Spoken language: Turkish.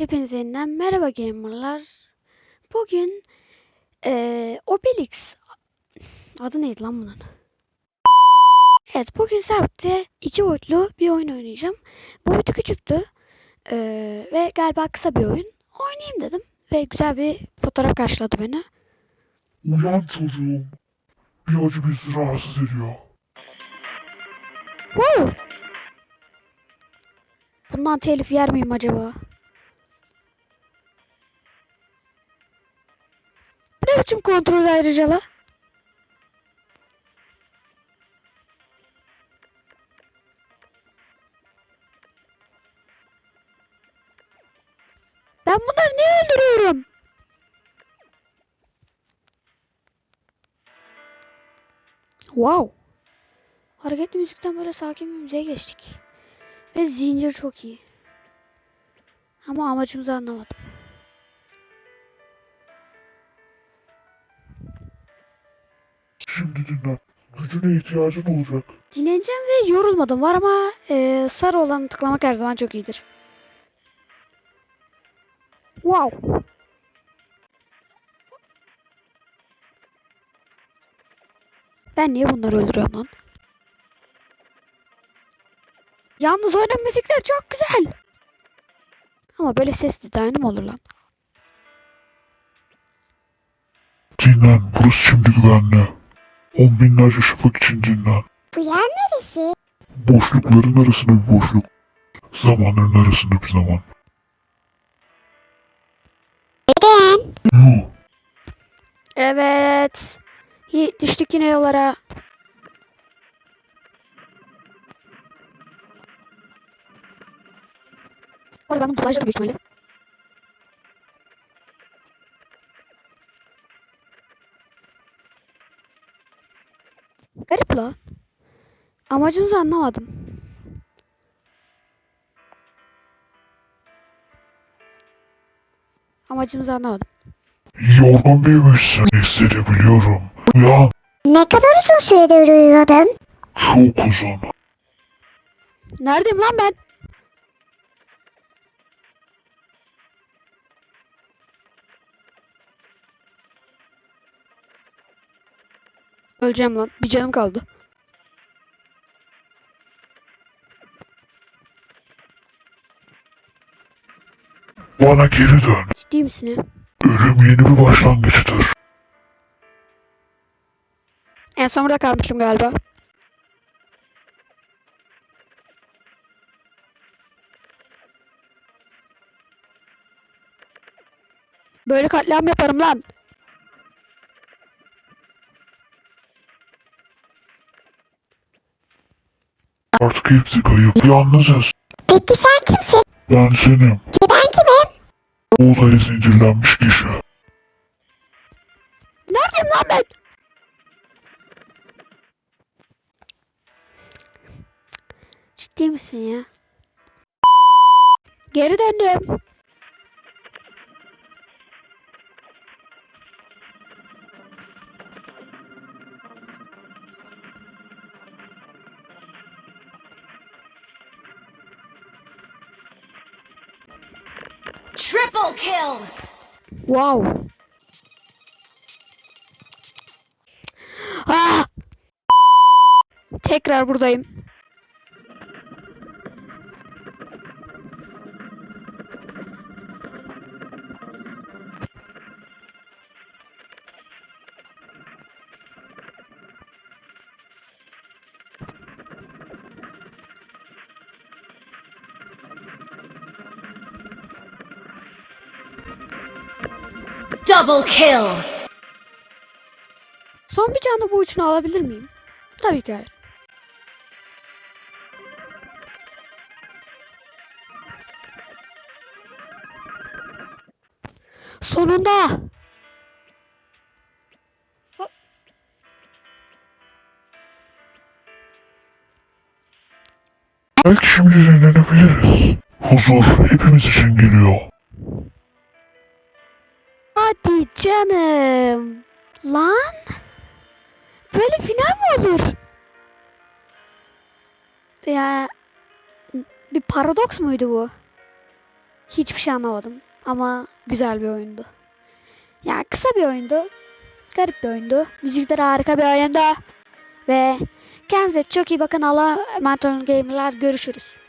Hepinize yeniden merhaba gamerlar. Bugün eee Obelix adı neydi lan bunun? Evet bugün Serp'te iki boyutlu bir oyun oynayacağım. Boyutu küçüktü eee, ve galiba kısa bir oyun. Oynayayım dedim ve güzel bir fotoğraf karşıladı beni. Uyan çocuğum. Bir acı bizi rahatsız ediyor. Woo! Bundan telif yer miyim acaba? Ne biçim kontrol ayrıca la? Ben bunları niye öldürüyorum? Wow. Hareketli müzikten böyle sakin bir müziğe geçtik. Ve zincir çok iyi. Ama amacımızı anlamadım. Şimdi dinlen. Gücüne ihtiyacın olacak. Dinleneceğim ve yorulmadım var ama e, sarı olanı tıklamak her zaman çok iyidir. Wow. Ben niye bunları öldürüyorum lan? Yalnız oyunun müzikleri çok güzel. Ama böyle ses dizaynı mı olur lan? Dinlen. Burası şimdi güvenli. On binlerce şafak için dinlen. Bu yer neresi? Boşlukların arasında bir boşluk. Zamanların arasında bir zaman. Neden? Yuh. Evet. Hi- düştük yine yollara. Orada ben bunu dolayacağım büyük ihtimalle. Garip lan. Amacımızı anlamadım. Amacımızı anlamadım. Yorgun büyümüşsün. Hissedebiliyorum. Uyan. Ne kadar uzun süredir uyuyordum? Çok uzun. Neredeyim lan ben? Öleceğim lan. Bir canım kaldı. Bana geri dön. Ciddi misin ya? Ölüm yeni bir başlangıçtır. En son burada kalmıştım galiba. Böyle katliam yaparım lan. Artık hepsi kayıp. Yalnızız. Peki sen kimsin? Ben senim. Ki ben kimim? Bu odaya zincirlenmiş kişi. Neredeyim lan ben? Ciddi misin ya? Geri döndüm. Triple kill! Wow. Ah! Tekrar buradayım. Double kill! Son bir canlı bu uçunu alabilir miyim? Tabii ki hayır. Sonunda. Belki şimdi dinlenebiliriz. Huzur hepimiz için geliyor. Hadi canım. Lan. Böyle final mi olur? Ya bir paradoks muydu bu? Hiçbir şey anlamadım ama güzel bir oyundu. Yani kısa bir oyundu. Garip bir oyundu. Müzikleri harika bir oyundu. Ve kendinize çok iyi bakın. Allah'a emanet olun gamerlar. Görüşürüz.